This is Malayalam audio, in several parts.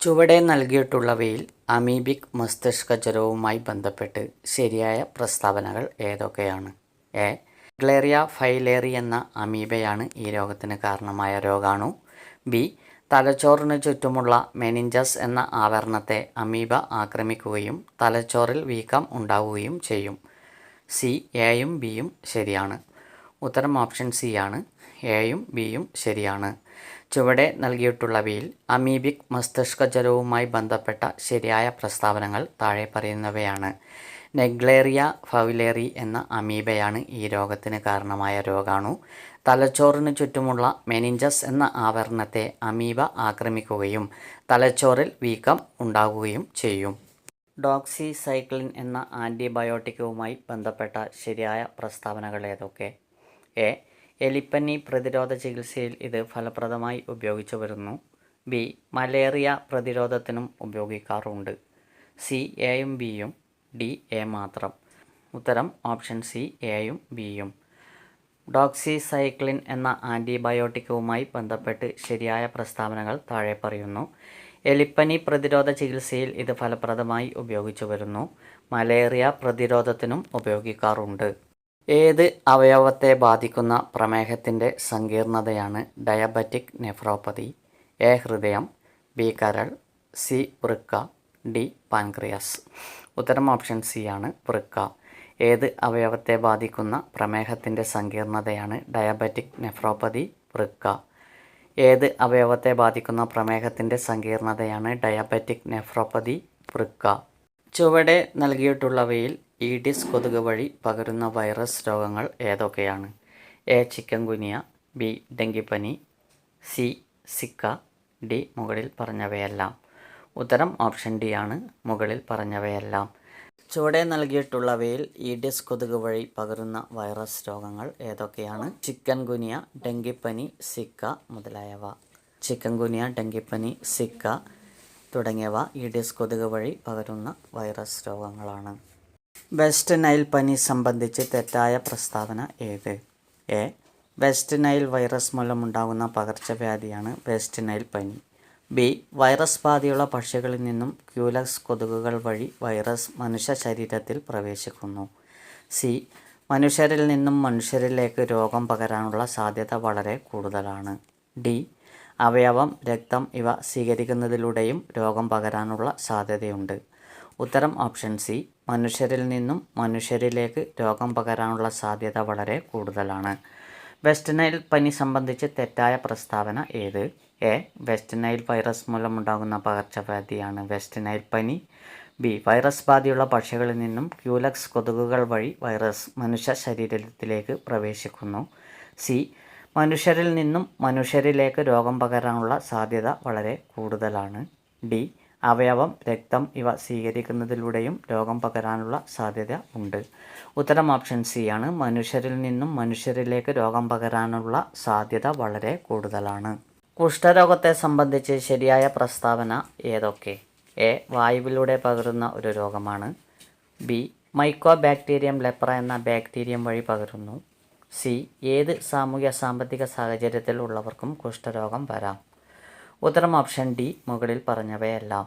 ചുവടെ നൽകിയിട്ടുള്ളവയിൽ അമീബിക് മസ്തിഷ്കജ്വരവുമായി ബന്ധപ്പെട്ട് ശരിയായ പ്രസ്താവനകൾ ഏതൊക്കെയാണ്? എ. ഗ്ലേറിയ ഫൈലേറി എന്ന അമീബയാണ് ഈ രോഗത്തിന് കാരണമായ രോഗാണു. ബി. തലച്ചോറിന് ചുറ്റുമുള്ള മെനിഞ്ചസ് എന്ന ആവരണത്തെ അമീബ ആക്രമിക്കുകയും തലച്ചോറിൽ വീക്കം ഉണ്ടാവുകയും ചെയ്യും. സി. എയും ബിയും ശരിയാണ്. ഉത്തരം ഓപ്ഷൻ സി ആണ്. എയും ബിയും ശരിയാണ്. ചുവടെ നൽകിയിട്ടുള്ളവയിൽ അമീബിക് മസ്തിഷ്കജ്വരവുമായി ബന്ധപ്പെട്ട ശരിയായ പ്രസ്താവനകൾ താഴെ പറയുന്നവയാണ്. നെഗ്ലേറിയ ഫൗലേറി എന്ന അമീബയാണ് ഈ രോഗത്തിന് കാരണമായ രോഗാണു. തലച്ചോറിന് ചുറ്റുമുള്ള മെനിഞ്ചസ് എന്ന ആവരണത്തെ അമീബ ആക്രമിക്കുകയും തലച്ചോറിൽ വീക്കം ഉണ്ടാകുകയും ചെയ്യും. ഡോക്സിസൈക്ലിൻ എന്ന ആന്റിബയോട്ടിക്കുമായി ബന്ധപ്പെട്ട ശരിയായ പ്രസ്താവനകൾ ഏതൊക്കെ? എ. എലിപ്പനി പ്രതിരോധ ചികിത്സയിൽ ഇത് ഫലപ്രദമായി ഉപയോഗിച്ചു വരുന്നു ബി മലേറിയ പ്രതിരോധത്തിനും ഉപയോഗിക്കാറുണ്ട്. സി എയും ബിയും ഡി എ മാത്രം. ഉത്തരം ഓപ്ഷൻ സി എയും ബിയും ഡോക്സിസൈക്ലിൻ എന്ന ആന്റിബയോട്ടിക്കുമായി ബന്ധപ്പെട്ട് ശരിയായ പ്രസ്താവനകൾ താഴെ പറയുന്നു. എലിപ്പനി പ്രതിരോധ ചികിത്സയിൽ ഇത് ഫലപ്രദമായി ഉപയോഗിച്ചു വരുന്നു മലേറിയ പ്രതിരോധത്തിനും ഉപയോഗിക്കാറുണ്ട്. ഏത് അവയവത്തെ ബാധിക്കുന്ന പ്രമേഹത്തിന്റെ സങ്കീർണതയാണ് ഡയബറ്റിക് നെഫ്രോപ്പതി? എ ഹൃദയം ബി കരൾ സി വൃക്ക ഡി പാൻക്രിയാസ്. ഉത്തരം ഓപ്ഷൻ സി ആണ് വൃക്ക. ഏത് അവയവത്തെ ബാധിക്കുന്ന പ്രമേഹത്തിന്റെ സങ്കീർണതയാണ് ഡയബറ്റിക് നെഫ്രോപ്പതി വൃക്ക? ഏത് അവയവത്തെ ബാധിക്കുന്ന പ്രമേഹത്തിന്റെ സങ്കീർണതയാണ് ഡയബറ്റിക് നെഫ്രോപ്പതി വൃക്ക? ചുവടെ നൽകിയിട്ടുള്ളവയിൽ ഈഡിസ് കൊതുക് വഴി പകരുന്ന വൈറസ് രോഗങ്ങൾ ഏതൊക്കെയാണ്? എ ചിക്കൻ ഗുനിയ ബി ഡെങ്കിപ്പനി സി സിക്ക ഡി മുകളിൽ പറഞ്ഞവയെല്ലാം. ഉത്തരം ഓപ്ഷൻ ഡി ആണ് മുകളിൽ പറഞ്ഞവയെല്ലാം. ചുവടെ നൽകിയിട്ടുള്ളവയിൽ ഈഡിസ് കൊതുക് വഴി പകരുന്ന വൈറസ് രോഗങ്ങൾ ഏതൊക്കെയാണ്? ചിക്കൻ ഗുനിയ ഡെങ്കിപ്പനി സിക്ക മുതലായവ. ചിക്കൻ ഗുനിയ ഡെങ്കിപ്പനി സിക്ക തുടങ്ങിയവ ഈഡിസ് കൊതുക് വഴി പകരുന്ന വൈറസ് രോഗങ്ങളാണ്. വെസ്റ്റ് നൈൽ പനി സംബന്ധിച്ച് തെറ്റായ പ്രസ്താവന ഏത്? എ. വെസ്റ്റ് നൈൽ വൈറസ് മൂലമുണ്ടാകുന്ന പകർച്ചവ്യാധിയാണ് വെസ്റ്റ് നൈൽ പനി. ബി. വൈറസ് ബാധയുള്ള പക്ഷികളിൽ നിന്നും ക്യൂലക്സ് കൊതുകുകൾ വഴി വൈറസ് മനുഷ്യ ശരീരത്തിൽ പ്രവേശിക്കുന്നു. സി. മനുഷ്യരിൽ നിന്നും മനുഷ്യരിലേക്ക് രോഗം പകരാനുള്ള സാധ്യത വളരെ കൂടുതലാണ്. ഡി. അവയവം രക്തം ഇവ സ്വീകരിക്കുന്നതിലൂടെയും രോഗം പകരാനുള്ള സാധ്യതയുണ്ട്. ഉത്തരം ഓപ്ഷൻ സി. മനുഷ്യരിൽ നിന്നും മനുഷ്യരിലേക്ക് രോഗം പകരാനുള്ള സാധ്യത വളരെ കൂടുതലാണ്. വെസ്റ്റ് നൈൽ പനി സംബന്ധിച്ച് തെറ്റായ പ്രസ്താവന ഏത്? എ. വെസ്റ്റ് നൈൽ വൈറസ് മൂലമുണ്ടാകുന്ന പകർച്ചവ്യാധിയാണ് വെസ്റ്റ് നൈൽ പനി. ബി. വൈറസ് ബാധയുള്ള പക്ഷികളിൽ നിന്നും ക്യൂലക്സ് കൊതുകുകൾ വഴി വൈറസ് മനുഷ്യ ശരീരത്തിലേക്ക് പ്രവേശിക്കുന്നു. സി. മനുഷ്യരിൽ നിന്നും മനുഷ്യരിലേക്ക് രോഗം പകരാനുള്ള സാധ്യത വളരെ കൂടുതലാണ്. ഡി. അവയവം രക്തം ഇവ സ്വീകരിക്കുന്നതിലൂടെയും രോഗം പകരാനുള്ള സാധ്യത ഉണ്ട്. ഉത്തരം ഓപ്ഷൻ സി ആണ്. മനുഷ്യരിൽ നിന്നും മനുഷ്യരിലേക്ക് രോഗം പകരാനുള്ള സാധ്യത വളരെ കൂടുതലാണ്. കുഷ്ഠരോഗത്തെ സംബന്ധിച്ച് ശരിയായ പ്രസ്താവന ഏതൊക്കെ? എ. വായുവിലൂടെ പകരുന്ന ഒരു രോഗമാണ്. ബി. മൈക്കോ ബാക്ടീരിയം ലെപ്ര എന്ന ബാക്ടീരിയം വഴി പകരുന്നു. സി. ഏത് സാമൂഹ്യ സാമ്പത്തിക സാഹചര്യത്തിൽ ഉള്ളവർക്കും കുഷ്ഠരോഗം വരാം. ഉത്തരം ഓപ്ഷൻ ഡി മുകളിൽ പറഞ്ഞവയെല്ലാം.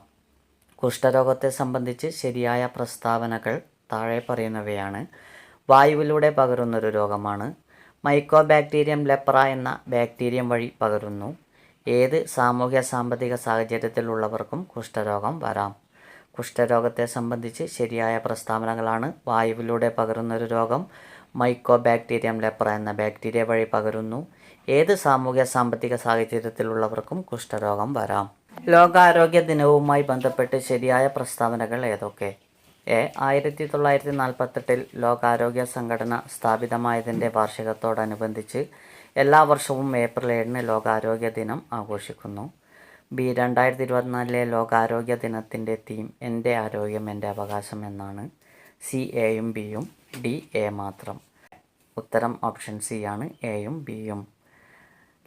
കുഷ്ഠരോഗത്തെ സംബന്ധിച്ച് ശരിയായ പ്രസ്താവനകൾ താഴെ പറയുന്നവയാണ്. വായുവിലൂടെ പകരുന്നൊരു രോഗമാണ്. മൈക്കോ ബാക്ടീരിയം ലെപ്ര എന്ന ബാക്ടീരിയം വഴി പകരുന്നു. ഏത് സാമൂഹ്യ സാമ്പത്തിക സാഹചര്യത്തിലുള്ളവർക്കും കുഷ്ഠരോഗം വരാം. കുഷ്ഠരോഗത്തെ സംബന്ധിച്ച് ശരിയായ പ്രസ്താവനകളാണ് വായുവിലൂടെ പകരുന്നൊരു രോഗം. മൈക്കോ ബാക്ടീരിയം ലെപ്ര എന്ന ബാക്ടീരിയ വഴി പകരുന്നു. ഏത് സാമൂഹ്യ സാമ്പത്തിക സാഹചര്യത്തിലുള്ളവർക്കും കുഷ്ഠരോഗം വരാം. ലോകാരോഗ്യ ദിനവുമായി ബന്ധപ്പെട്ട് ശരിയായ പ്രസ്താവനകൾ ഏതൊക്കെ? എ ആയിരത്തി തൊള്ളായിരത്തി നാൽപ്പത്തെട്ടിൽ ലോകാരോഗ്യ സംഘടന സ്ഥാപിതമായതിന്റെ വാർഷികത്തോടനുബന്ധിച്ച് എല്ലാ വർഷവും ഏപ്രിൽ ഏഴിന് ലോകാരോഗ്യ ദിനം ആഘോഷിക്കുന്നു. ബി രണ്ടായിരത്തി ഇരുപത്തിനാലിലെ ലോകാരോഗ്യ ദിനത്തിന്റെ തീം എന്റെ ആരോഗ്യം എന്റെ അവകാശം എന്നാണ്. സി എയും ബിയും ഡി എ മാത്രം. ഉത്തരം ഓപ്ഷൻ സി ആണ് എയും ബിയും.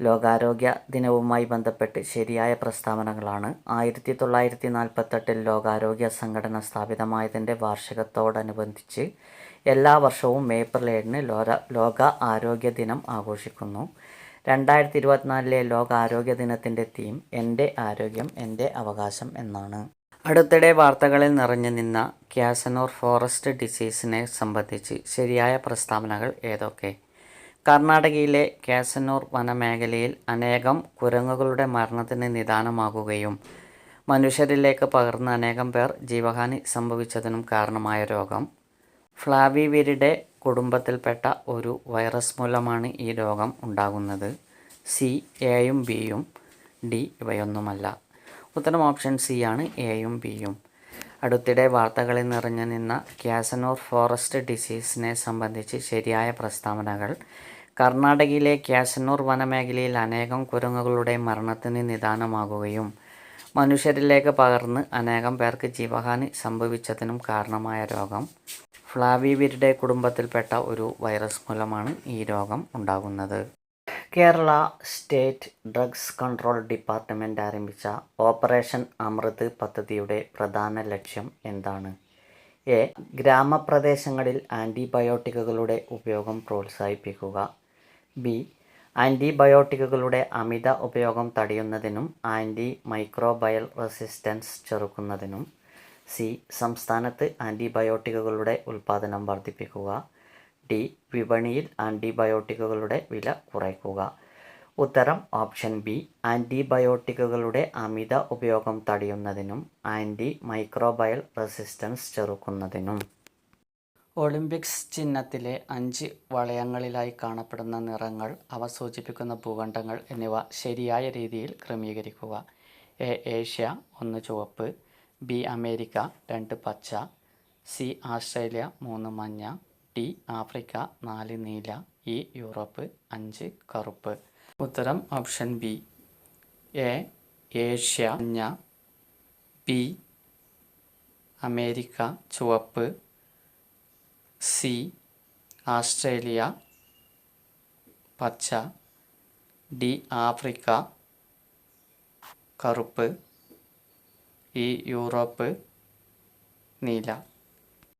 ലോകാരോഗ്യ ദിനവുമായി ബന്ധപ്പെട്ട് ശരിയായ പ്രസ്താവനകളാണ് ആയിരത്തി തൊള്ളായിരത്തി നാൽപ്പത്തെട്ടിൽ ലോകാരോഗ്യ സംഘടന സ്ഥാപിതമായതിന്റെ വാർഷികത്തോടനുബന്ധിച്ച് എല്ലാ വർഷവും ഏപ്രിൽ ഏഴിന് ലോക ലോക ആരോഗ്യ ദിനം ആഘോഷിക്കുന്നു. രണ്ടായിരത്തി ഇരുപത്തിനാലിലെ ലോക ആരോഗ്യ ദിനത്തിന്റെ തീം എന്റെ ആരോഗ്യം എന്റെ അവകാശം എന്നാണ്. അടുത്തിടെ വാർത്തകളിൽ നിറഞ്ഞു നിന്ന ക്യാസനോർ ഫോറസ്റ്റ് ഡിസീസിനെ സംബന്ധിച്ച് ശരിയായ പ്രസ്താവനകൾ ഏതൊക്കെ? കർണാടകയിലെ കാസനൂർ വനമേഖലയിൽ അനേകം കുരങ്ങുകളുടെ മരണത്തിന് നിദാനമാകുകയും മനുഷ്യരിലേക്ക് പകർന്ന അനേകം പേർ ജീവഹാനി സംഭവിച്ചതിനും കാരണമായ രോഗം. ഫ്ലാവിവിരിയുടെ കുടുംബത്തിൽപ്പെട്ട ഒരു വൈറസ് മൂലമാണ് ഈ രോഗം ഉണ്ടാകുന്നത്. സി എയും ബിയും ഡി ഇവയൊന്നുമല്ല. ഉത്തരം ഓപ്ഷൻ സി ആണ് എയും ബിയും അടുത്തിടെ വാർത്തകളിൽ നിറഞ്ഞു നിന്ന ക്യാസനൂർ ഫോറസ്റ്റ് ഡിസീസിനെ സംബന്ധിച്ച് ശരിയായ പ്രസ്താവനകൾ കർണാടകയിലെ ക്യാസനൂർ വനമേഖലയിൽ അനേകം കുരങ്ങുകളുടെ മരണത്തിന് നിദാനമാകുകയും മനുഷ്യരിലേക്ക് പകർന്ന് അനേകം പേർക്ക് ജീവഹാനി സംഭവിച്ചതിനും കാരണമായ രോഗം. ഫ്ലാവിവിരുടെ കുടുംബത്തിൽപ്പെട്ട ഒരു വൈറസ് മൂലമാണ് ഈ രോഗം ഉണ്ടാകുന്നത്. Kerala state drugs control department ആരംഭിച്ച ഓപ്പറേഷൻ അമൃത് പദ്ധതിയുടെ പ്രധാന ലക്ഷ്യം എന്താണ്? എ. ഗ്രാമപ്രദേശങ്ങളിൽ ആന്റിബയോട്ടിക്കുകളുടെ ഉപയോഗം പ്രോത്സാഹിപ്പിക്കുക. ബി ആന്റിബയോട്ടിക്കുകളുടെ അമിത ഉപയോഗം തടയുന്നതിനും ആന്റി മൈക്രോബയൽ റെസിസ്റ്റൻസ് ചെറുക്കുന്നതിനും. സി സംസ്ഥാനത്ത് ആന്റിബയോട്ടിക്കുകളുടെ ഉൽപ്പാദനം വർദ്ധിപ്പിക്കുക. ഡി വിപണിയിൽ ആന്റിബയോട്ടിക്കുകളുടെ വില കുറയ്ക്കുക. ഉത്തരം ഓപ്ഷൻ ബി ആന്റിബയോട്ടിക്കുകളുടെ അമിത ഉപയോഗം തടയുന്നതിനും ആന്റി മൈക്രോബയൽ റെസിസ്റ്റൻസ് ചെറുക്കുന്നതിനും. ഒളിമ്പിക്സ് ചിഹ്നത്തിലെ അഞ്ച് വളയങ്ങളിലായി കാണപ്പെടുന്ന നിറങ്ങൾ അവ സൂചിപ്പിക്കുന്ന ഭൂഖണ്ഡങ്ങൾ എന്നിവ ശരിയായ രീതിയിൽ ക്രമീകരിക്കുക. എ ഏഷ്യ ഒന്ന് ചുവപ്പ് ബി അമേരിക്ക രണ്ട് പച്ച സി ആസ്ട്രേലിയ മൂന്ന് മഞ്ഞ ഡി ആഫ്രിക്ക നാല് നീല ഇ യൂറോപ്പ് അഞ്ച് കറുപ്പ്. ഉത്തരം ഓപ്ഷൻ ബി. എ ഏഷ്യ മഞ്ഞ ബി അമേരിക്ക ചുവപ്പ് സി ആസ്ട്രേലിയ പച്ച ഡി ആഫ്രിക്ക കറുപ്പ് ഇ യൂറോപ്പ് നീല.